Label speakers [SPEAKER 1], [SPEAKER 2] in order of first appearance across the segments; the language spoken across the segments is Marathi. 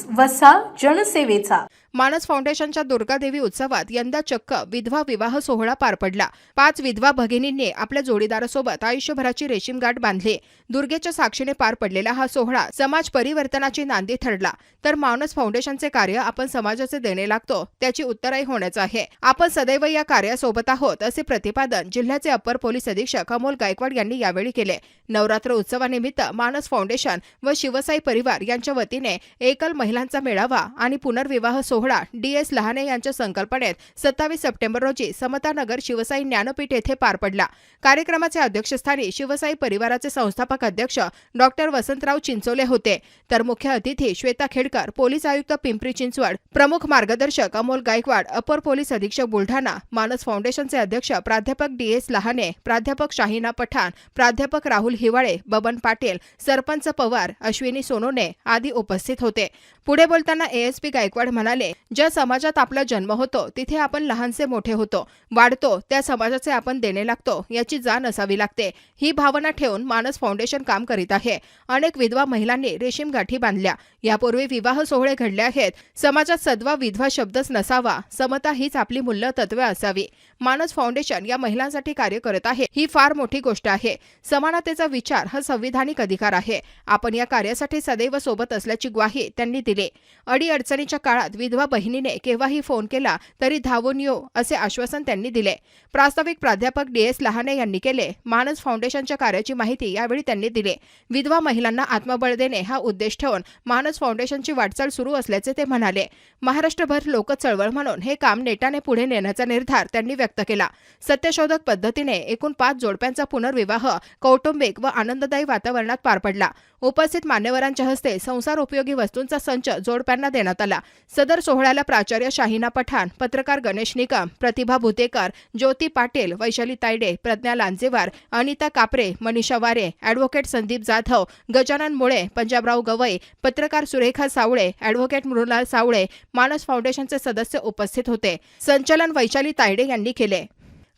[SPEAKER 1] न्यूज वसा जनसेवेचा.
[SPEAKER 2] मानस फाउंडेशनच्या दुर्गादेवी उत्सवात यंदा चक्क विधवा विवाह सोहळा पार पडला. पाच विधवा भगिनींनी आपल्या जोडीदारासोबत आयुष्यभराची रेशीम गाठ बांधली. दुर्गेच्या साक्षीने पार पडलेला हा सोहळा समाज परिवर्तनाची नांदी ठरला. तर मानस फाउंडेशनचे कार्य आपण समाजाचे देणे लागतो त्याची उत्तराई होण्याचं आहे. आपण सदैव या कार्यासोबत आहोत असे प्रतिपादन जिल्ह्याचे अप्पर पोलीस अधीक्षक अमोल गायकवाड यांनी यावेळी केले. नवरात्र उत्सवानिमित्त मानस फाउंडेशन व शिवसाई परिवार यांच्या वतीने एकल महिलांचा मेळावा आणि पुनर्विवाह सोहळा डी एस लहाने यांच्या संकल्पनेत सत्तावीस सप्टेंबर रोजी समतानगर शिवसाई ज्ञानपीठ येथे पार पडला. कार्यक्रमाच्या अध्यक्षस्थानी शिवसाई परिवाराचे संस्थापक अध्यक्ष डॉक्टर वसंतराव चिंचोले होते. तर मुख्य अतिथी श्वेता खेडकर पोलीस आयुक्त पिंपरी चिंचवड प्रमुख मार्गदर्शक अमोल गायकवाड अपर पोलीस अधीक्षक बुलढाणा मानस फाउंडेशनचे अध्यक्ष प्राध्यापक डी एस लहाने प्राध्यापक शाहिना पठाण प्राध्यापक राहुल हिवाळे बबन पाटील सरपंच पवार अश्विनी सोनोने आदी उपस्थित होते. पुढे बोलताना एएसपी गायकवाड म्हणाले ज्या समाजात आपला जन्म होतो तिथे आपण लहानसे मोठे होतो. वाढतो त्या समाजाचे आपण देणे लागतो याची जाण असावी लागते. ही भावना ठेवून मानस फाउंडेशन काम करीत आहे. अनेक विधवा महिलांनी रेशीम गाठी बांधल्या. यापूर्वी विवाह सोहळे घडले आहेत. समाजात सद्वा विधवा शब्दच नसावा. समता हीच आपली मूल्य तत्वे असावी. मानस फाउंडेशन या महिलांसाठी कार्य करत आहे. ही फार मोठी गोष्ट आहे. समानतेचा विचार हा संविधानिक अधिकार आहे. आपण या कार्यासाठी सदैव सोबत असल्याची ग्वाही त्यांनी दिली. अडीअडचणीच्या काळात विधवा बहिणीने केव्हाही फोन केला तरी धावून येऊ असे आश्वासन त्यांनी दिले. प्रास्ताविक प्राध्यापक डी एस लहाने यांनी केले. मानस फाउंडेशनच्या कार्याची माहिती यावेळी त्यांनी दिली. विधवा महिलांना आत्मबळ देणे हा उद्देश ठेवून मानस फाउंडेशनची वाटचाल सुरू असल्याचे ते म्हणाले. महाराष्ट्रभर लोकचळवळ म्हणून हे काम नेटाने पुढे नेण्याचा निर्धार त्यांनी व्यक्त केला. सत्यशोधक पद्धतीने एकूण पाच जोडप्यांचा पुनर्विवाह कौटुंबिक व आनंददायी वातावरणात पार पडला. उपस्थित मान्यवरांच्या हस्ते संसार उपयोगी वस्तूंचा संच जोडप्यांना देण्यात आला. सदर सोहळ्याला प्राचार्य शाहिना पठाण पत्रकार गणेश निकम प्रतिभा भुतेकर ज्योती पाटील वैशाली तायडे प्रज्ञा लांजेवार अनिता कापरे मनीषा वारे ॲडव्होकेट संदीप जाधव गजानन मुळे पंजाबराव गवई पत्रकार सुरेखा सावळे ॲडव्होकेट मृणाल सावळे मानस फाउंडेशनचे सदस्य उपस्थित होते. संचलन वैशाली तायडे यांनी केले.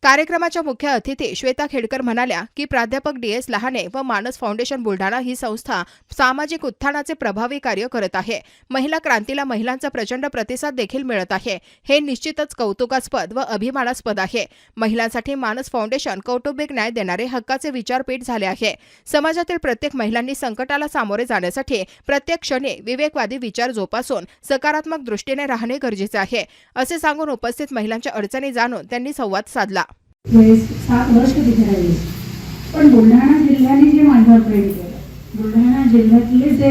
[SPEAKER 2] कार्यक्रमाच्या मुख्य अतिथी श्वेता खेडकर म्हणाल्या की प्राध्यापक डी एस लहाने व मानस फाउंडेशन बुलढाणा ही संस्था सामाजिक उत्थानाचे प्रभावी कार्य करत आहे. महिला क्रांतीला महिलांचा प्रचंड प्रतिसाद देखील मिळत आहे. हे निश्चितच कौतुकास्पद व अभिमानास्पद आहे. महिलांसाठी मानस फाउंडेशन कौटुंबिक न्याय देणारे हक्काचे विचारपीठ झाले आहे. समाजातील प्रत्येक महिलांनी संकटाला सामोरे जाण्यासाठी प्रत्येक क्षणी विवेकवादी विचार जोपासून सकारात्मक दृष्टीने राहणे गरजेचे आहे. असे सांगून उपस्थित महिलांच्या अडचणी जाणून त्यांनी संवाद साधला.
[SPEAKER 3] वेळेस सात वर्ष तिथे राहिली. पण बुलढाणा जिल्ह्याने जे माझ्यावर प्रेम केलं बुलढाणा जिल्ह्यातले जे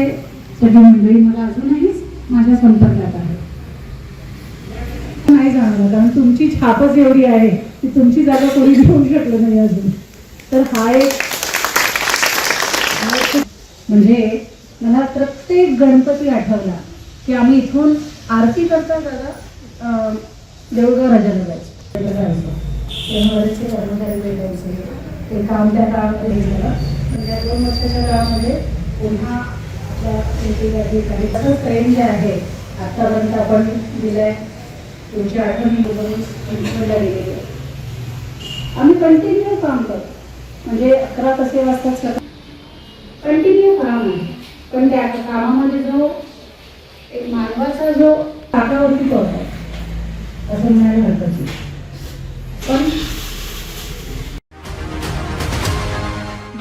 [SPEAKER 3] सगळी मंडळी मला अजूनही माझ्या संपर्कात आहे नाही जाणवलं कारण तुमची छापच एवढी आहे की तुमची जागा कोणी घेऊ शकलं नाही अजून. तर हा एक म्हणजे मला प्रत्येक गणपती आठवला की आम्ही इथून आरती करता दादा अं, देऊळगाव राजाला जायचो. जायचो बरेचसे कर्मचारी भेटायचे. ते काम त्या काळामध्ये झालं. पण त्या दोन वर्षाच्या काळामध्ये पुन्हा आपल्या शेतीच्या ठिकाणी तसंच ट्रेन जे आहे आत्तापर्यंत आपण दिलंय. तुमची आठवणी तुमच्या गेलेली आम्ही कंटिन्यू काम करतो. म्हणजे अकरा कसे वाजतात कंटिन्यू काम आहे. पण त्या कामामध्ये जो एक मानवाचा जो ताटावरती पडतो असं म्हणायला हरकत नाही.